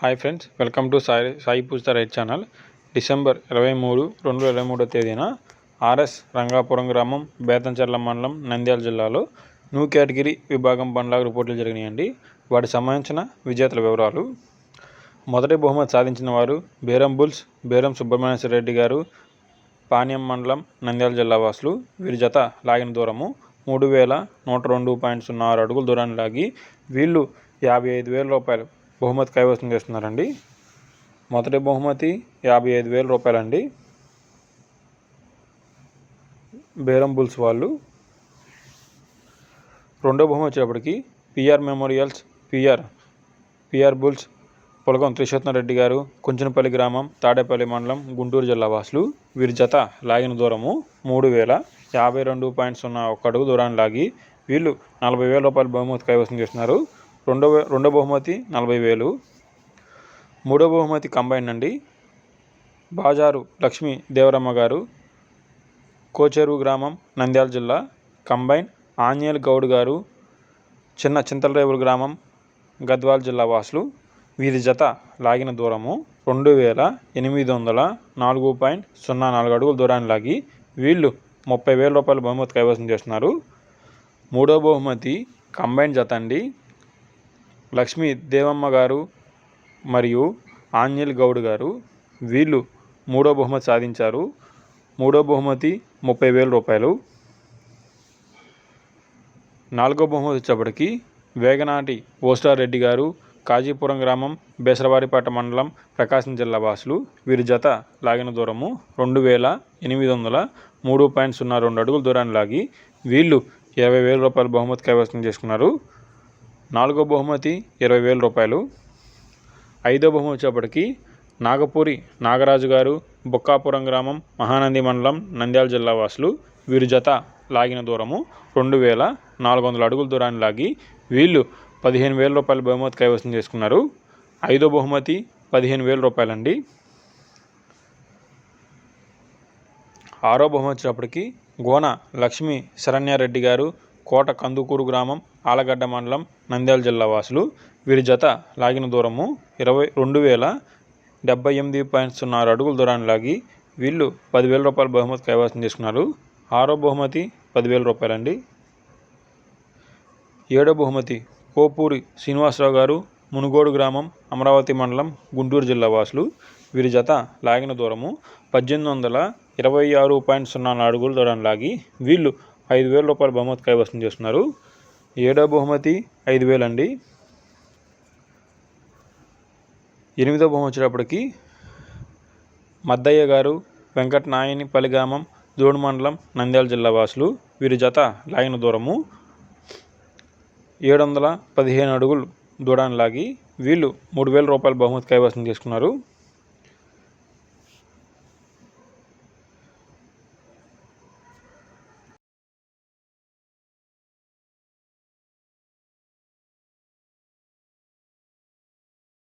Hi friends welcome to Sai Sai Pujitha right channel. December ఇరవై మూడు రెండు ఇరవై మూడో తేదీన ఆర్ఎస్ రంగాపురం గ్రామం బేతంచెర్ల మండలం నంద్యాల జిల్లాలో న్యూ కేటగిరీ విభాగం బండ్లాగుడు రిపోర్టులు జరిగినాయండి. వాటికి సంబంధించిన విజేతల వివరాలు. మొదటి బహుమతి సాధించిన వారు బేరం బుల్స్ బేరం సుబ్రహ్మణ్యేశ్వర రెడ్డి గారు పాణ్యం మండలం నంద్యాల జిల్లా వాసులు. వీరి జత లాగిన దూరము మూడు వేల నూట రెండు పాయింట్ సున్నా ఆరు అడుగుల దూరాన్ని లాగి వీళ్ళు యాభై ఐదు వేల రూపాయలు బహుమతి కైవసం చేస్తున్నారండి. మొదటి బహుమతి యాభై ఐదు వేల రూపాయలండి. బేరం బుల్స్ వాళ్ళు. రెండో బహుమతి వచ్చేటప్పటికి PR memorials PR PR bulls పొలగం త్రిశోత్న రెడ్డి గారు కుంచనపల్లి గ్రామం తాడేపల్లి మండలం గుంటూరు జిల్లా వాసులు. వీరి జత లాగిన దూరము మూడు వేల యాభై రెండు పాయింట్ సున్నా ఒక అడుగు దూరాన్ని లాగి వీళ్ళు నలభై వేల రూపాయల బహుమతి కైవసం చేస్తున్నారు. రెండో రెండో బహుమతి నలభై వేలు. మూడో బహుమతి కంబైన్ అండి బాజారు లక్ష్మీ దేవరమ్మ గారు కోచేరు గ్రామం నంద్యాల జిల్లా కంబైన్ ఆంజనేయులు గౌడ్ గారు చిన్న చింతలరేవుల గ్రామం గద్వాల్ జిల్లా వాసులు. వీరి జత లాగిన దూరము రెండు వేల ఎనిమిది వందల నాలుగు పాయింట్ సున్నా నాలుగు అడుగుల దూరాన్ని లాగి వీళ్ళు ముప్పై వేల రూపాయల బహుమతి కైవసం చేస్తున్నారు. మూడో బహుమతి కంబైన్ జత అండి. లక్ష్మీ దేవమ్మ గారు మరియు ఆంజల్ గౌడ్ గారు వీళ్ళు మూడో బహుమతి సాధించారు. మూడో బహుమతి ముప్పై వేల రూపాయలు. నాలుగో బహుమతి వచ్చేప్పటికి వేగనాటి ఓస్టార్ రెడ్డి గారు కాజీపురం గ్రామం బేసరవారిపేట మండలం ప్రకాశం జిల్లా వాసులు. వీరి జత లాగిన దూరము రెండు వేల ఎనిమిది వందల మూడు పాయింట్ సున్నా రెండు అడుగుల దూరాన్ని లాగి వీళ్ళు ఇరవై వేల రూపాయల బహుమతి కైవసం చేసుకున్నారు. నాలుగో బహుమతి ఇరవై వేల రూపాయలు. ఐదో బహుమతి వచ్చేప్పటికి నాగపూరి నాగరాజు గారు బొక్కాపురం గ్రామం మహానంది మండలం నంద్యాల జిల్లా వాసులు. వీరి జత లాగిన దూరము రెండు వేల నాలుగు వందల అడుగుల దూరాన్ని లాగి వీళ్ళు పదిహేను వేల రూపాయల బహుమతి కైవసం చేసుకున్నారు. ఐదో బహుమతి పదిహేను వేల రూపాయలండి. ఆరో బహుమతి వచ్చినప్పటికీ గోన లక్ష్మీ శరణ్యారెడ్డి గారు కోట కందుకూరు గ్రామం ఆలగడ్డ మండలం నంద్యాల జిల్లా వాసులు. వీరి జత లాగిన దూరము ఇరవై రెండు వేల డెబ్బై ఎనిమిది పాయింట్ సున్నా అడుగుల దూరాన్ని లాగి వీళ్ళు పదివేల రూపాయల బహుమతి కైవసం చేసుకున్నారు. ఆరో బహుమతి పదివేల రూపాయలండి. ఏడో బహుమతి కోపూరి శ్రీనివాసరావు గారు మునుగోడు గ్రామం అమరావతి మండలం గుంటూరు జిల్లా వాసులు. వీరి జత లాగిన దూరము పద్దెనిమిది వందల ఇరవై ఆరు పాయింట్ సున్నా అడుగులు అడుగుల దూరాన్ని లాగి వీళ్ళు ఐదు వేల రూపాయల బహుమతి కైవసం చేస్తున్నారు. ఏడో బహుమతి ఐదు వేలు అండి. ఎనిమిదో బహుమతి వచ్చేటప్పటికి మద్దయ్య గారు వెంకట నాయనిపల్లి గ్రామం దోడు మండలం నంద్యాల జిల్లా వాసులు. వీరి జత లాగిన దూరము. ఏడు వందల పదిహేను అడుగులు దూడాన్ని లాగి వీళ్ళు మూడు వేల రూపాయల బహుమతి కైవసం చేసుకున్నారు.